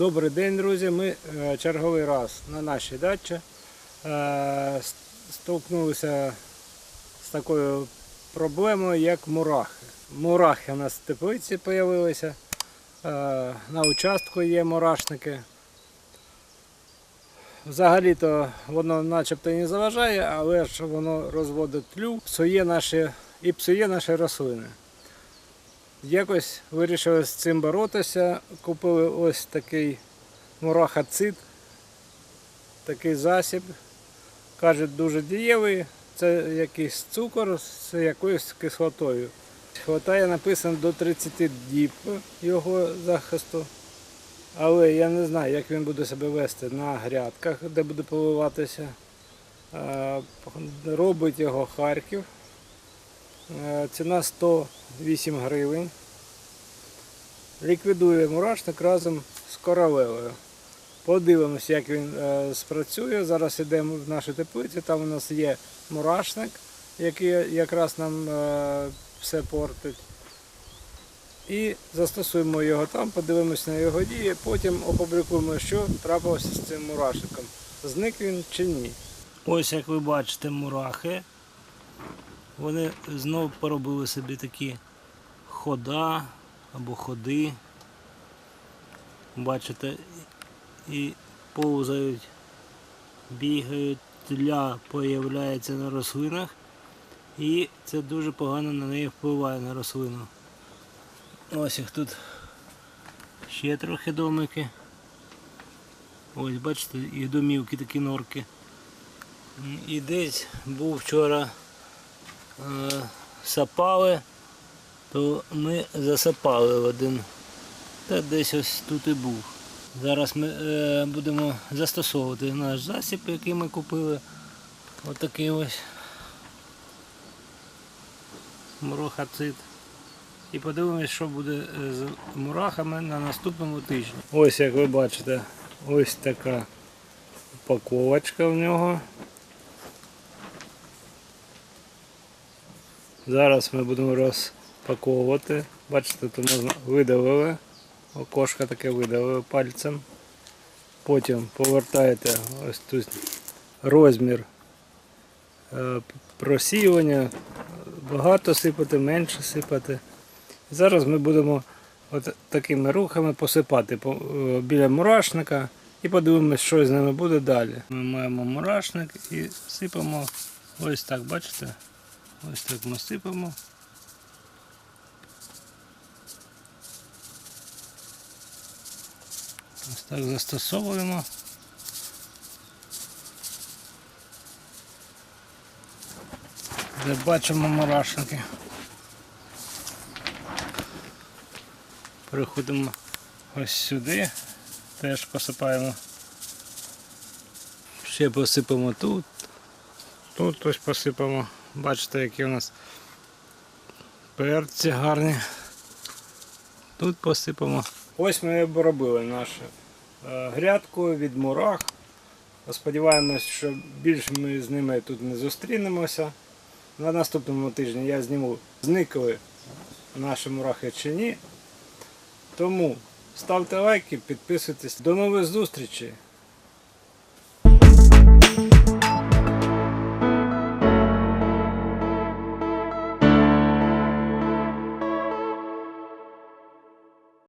Добрий день, друзі. Ми е, черговий раз на нашій дачі е, столкнулися з такою проблемою, як мурахи. Мурахи у нас в теплиці з'явилися. Е, На участку є мурашники. Взагалі-то воно начебто не заважає, але ж воно розводить тлю, псує наші, і псує наші рослини. Якось вирішили з цим боротися. Купили ось такий мурахацид, такий засіб. Кажуть, дуже дієвий. Це якийсь цукор з якоюсь кислотою. Хватає написано до 30 діб його захисту. Але я не знаю, як він буде себе вести на грядках, де буде поливатися. Робить його Харків. Е, Ціна 108 гривень. Ліквідує мурашник разом з королевою. Подивимося, як він е, спрацює. Зараз йдемо в нашу теплицю, там у нас є мурашник, який якраз нам е, все портить. І застосуємо його там, подивимося на його дії, потім опублікуємо, що трапилося з цим мурашником. Зник він чи ні. Ось як ви бачите, мурахи. Вони знову поробили собі такі хода або ходи. Бачите, і повзають, бігають, тля появляється на рослинах, і це дуже погано на неї впливає на рослину. Ось їх тут ще трохи домики. Ось, бачите, і домівки такі норки. І десь був вчора сапали, то ми засапали один. Та десь ось тут і був. Зараз ми е, будемо застосовувати наш засіб, який ми купили. Отакий ось мурахацид. І подивимось, що буде е, з мурахами на наступному тижні. Ось як ви бачите, ось така упаковочка в нього. Зараз ми будемо розпаковувати. Бачите, тут можна видавили. Окошко таке видавили пальцем. Потім повертаєте ось тут розмір е, просіювання. Багато сипати, менше сипати. Зараз ми будемо от такими рухами посипати е, біля мурашника і подивимось, що з ними буде далі. Ми маємо мурашник і сипемо ось так, бачите? Ось так ми сипемо. Ось так застосовуємо. Де бачимо мурашники. Переходимо ось сюди, теж посипаємо. Ще посипемо тут. Тут ось посипемо. Бачите, які у нас перці гарні. Тут посипемо. Ось ми обробили нашу е, грядку від мурах. Сподіваємось, що більше ми з ними тут не зустрінемося. На наступному тижні я зніму, зникли наші мурахи чи ні. Тому ставте лайки, підписуйтесь. До нових зустрічей!